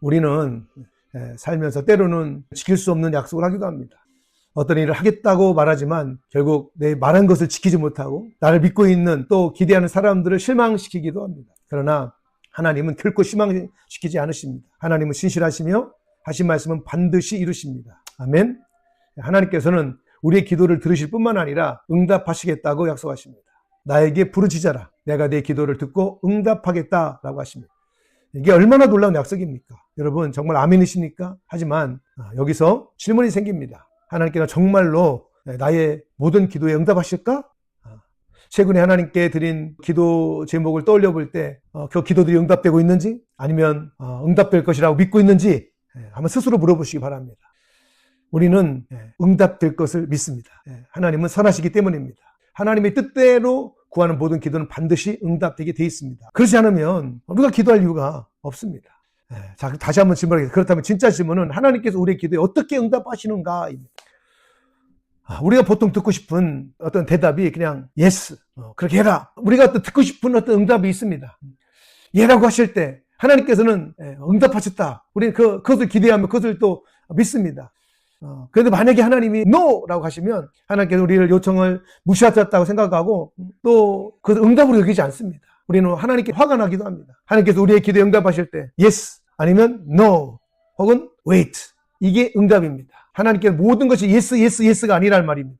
우리는 예, 살면서 때로는 지킬 수 없는 약속을 하기도 합니다. 어떤 일을 하겠다고 말하지만 결국 내 말한 것을 지키지 못하고 나를 믿고 있는 또 기대하는 사람들을 실망시키기도 합니다. 그러나 하나님은 결코 실망시키지 않으십니다. 하나님은 신실하시며 하신 말씀은 반드시 이루십니다. 아멘. 하나님께서는 우리의 기도를 들으실 뿐만 아니라 응답하시겠다고 약속하십니다. 나에게 부르짖어라. 내가 내 기도를 듣고 응답하겠다라고 하십니다. 이게 얼마나 놀라운 약속입니까? 여러분 정말 아멘이십니까? 하지만 아, 여기서 질문이 생깁니다. 하나님께서 정말로 나의 모든 기도에 응답하실까? 아, 최근에 하나님께 드린 기도 제목을 떠올려 볼 때, 어, 그 기도들이 응답되고 있는지, 아니면 어, 응답될 것이라고 믿고 있는지, 예, 한번 스스로 물어보시기 바랍니다. 우리는 예, 응답될 것을 믿습니다. 예, 하나님은 선하시기 때문입니다. 하나님의 뜻대로 구하는 모든 기도는 반드시 응답되게 돼 있습니다. 그렇지 않으면 우리가 기도할 이유가 없습니다. 예, 자, 다시 한번 질문하겠습니다. 그렇다면 진짜 질문은 하나님께서 우리의 기도에 어떻게 응답하시는가입니다. 아, 우리가 보통 듣고 싶은 어떤 대답이 그냥 yes, 어, 그렇게 해라. 우리가 또 듣고 싶은 어떤 응답이 있습니다. 예라고 하실 때 하나님께서는 예, 응답하셨다. 우리는 그, 그것을 기대하며 그것을 또 믿습니다. 어, 그런데 만약에 하나님이 no라고 하시면 하나님께서 우리를 요청을 무시하셨다고 생각하고 또 그 응답으로 여기지 않습니다. 우리는 하나님께 화가 나기도 합니다. 하나님께서 우리의 기도에 응답하실 때 yes 아니면 no 혹은 wait 이게 응답입니다. 하나님께 모든 것이 yes, yes, yes가 아니란 말입니다.